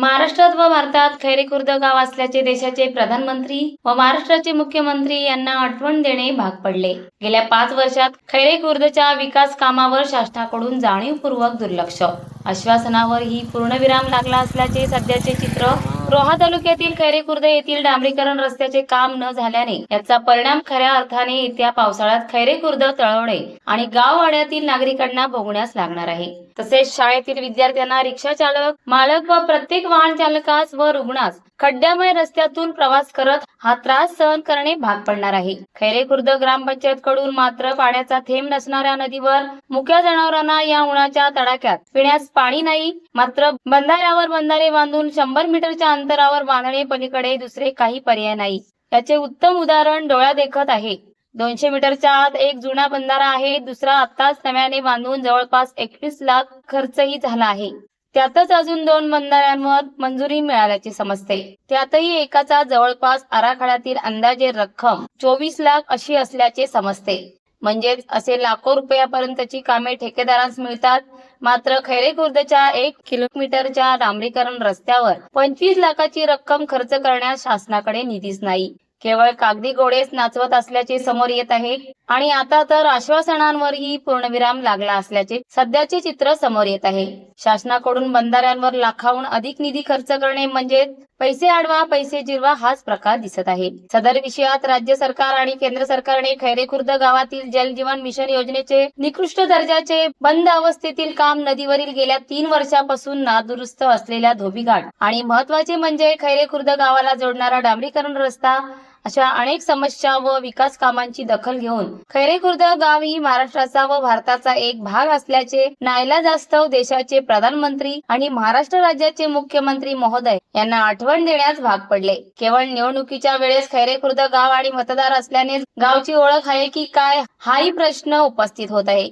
महाराष्ट्रात व भारतात खैरेखुर्द गाव असल्याचे देशाचे प्रधानमंत्री व महाराष्ट्राचे मुख्यमंत्री यांना आठवण देणे भाग पडले. गेल्या पाच वर्षात खैरेखुर्दच्या विकास कामावर शासनाकडून जाणीवपूर्वक दुर्लक्ष. आश्वासनावर ही पूर्णविराम लागला असल्याचे सध्याचे चित्र रोहा तालुक्यातील खैरे खुर्द येथील डांबरीकरण रस्त्याचे काम न झाल्याने याचा परिणाम खऱ्या अर्थाने येत्या पावसाळ्यात खैरे खुर्द तळवणे आणि गाववाड्यातील नागरिकांना भोगण्यास लागणार आहे. तसेच शाळेतील विद्यार्थ्यांना रिक्षा चालक मालक व प्रत्येक वाहन चालकास व रुग्णास खड्ड्यामय रस्त्यातून प्रवास करत हा त्रास सहन करणे भाग पडणार आहे. खैरे खुर्द ग्रामपंचायत कडून मात्र पाण्याचा थेंब नसणाऱ्या नदीवर मुक्या जनावरांना या उन्हाच्या तडाख्यात पिण्यास पाणी नाही मात्र बंधाऱ्यावर बंधारे बांधून शंभर मीटरच्या अंतरावर बांधणे पलीकडे दुसरे काही पर्याय नाही. याचे उत्तम उदाहरण डोळ्या देखत आहे. दोनशे मीटरच्या आत एक जुना बंधारा आहे दुसरा आत्ताच नव्याने बांधून जवळपास एकवीस लाख खर्चही झाला आहे. त्यातच अजून दोन बंधाऱ्यांवर मंजुरी मिळाल्याचे समजते. त्यातही एकाचा जवळपास आराखड्यातील अंदाजे रक्कम चोवीस लाख अशी असल्याचे समजते. म्हणजेच असे लाखो रुपयापर्यंतची कामे ठेकेदारांस मिळतात. मात्र खैरे खुर्दच्या एक किलोमीटरच्या डांबरीकरण रस्त्यावर पंचवीस लाखाची रक्कम खर्च करण्यास शासनाकडे निधीच नाही. केवळ कागदी घोडेच नाचवत असल्याचे समोर येत आहे. आणि आता तर आश्वासनांवरही पूर्णविराम लागला असल्याचे सध्याचे चित्र समोर येत आहे. शासनाकडून बंधाऱ्यांवर लाखाहून अधिक निधी खर्च करणे म्हणजे पैसे अडवा पैसे जिरवा हाच प्रकार दिसत आहे. सदर विषयात राज्य सरकार आणि केंद्र सरकारने खैरेखुर्द गावातील जल जीवन मिशन योजनेचे निकृष्ट दर्जाचे बंद अवस्थेतील काम नदीवरील गेल्या तीन वर्षापासून नादुरुस्त असलेल्या धोबीघाट. आणि महत्त्वाचे म्हणजे खैरेखुर्द गावाला जोडणारा डांबरीकरण रस्ता अशा अनेक समस्या व विकास कामांची दखल घेऊन खैरेखुर्द गाव ही महाराष्ट्राचा व भारताचा एक भाग असल्याचे नायलाजास्तव देशाचे प्रधानमंत्री आणि महाराष्ट्र राज्याचे मुख्यमंत्री महोदय यांना आठवण देण्यास भाग पडले. केवळ निवडणुकीच्या वेळेस खैरेखुर्द गाव आणि मतदार असल्याने गावची ओळख आहे की काय हाही प्रश्न उपस्थित होत आहे.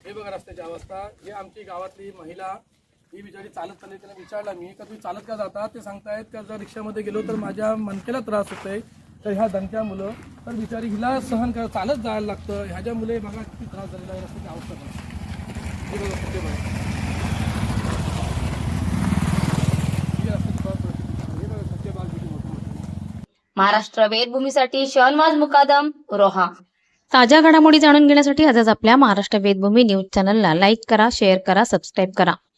हे बघा रस्त्याची अवस्था. हे आमची गावातली महिला ही बिचारी चालत चालली त्याला विचारला मी का तुम्ही चालत का जाता? ते सांगतायत का जर रिक्षामध्ये गेलो तर माझ्या मनकेला त्रास होतोय तर ह्या दणक्यामुळं तर बिचारी हिला सहन कर चालत जायला लागतं. ह्याच्यामुळे बघा किती त्रास झालेला आहे रस्त्याची हे ही. हे मोठी मोठी. महाराष्ट्र वेदभूमीसाठी शहनवाज मुकादम रोहा. ताज्या घडामोडी जाणून घेण्यासाठी आजच आपल्या महाराष्ट्र वेदभूमी न्यूज चॅनलला लाईक करा शेअर करा सबस्क्राईब करा.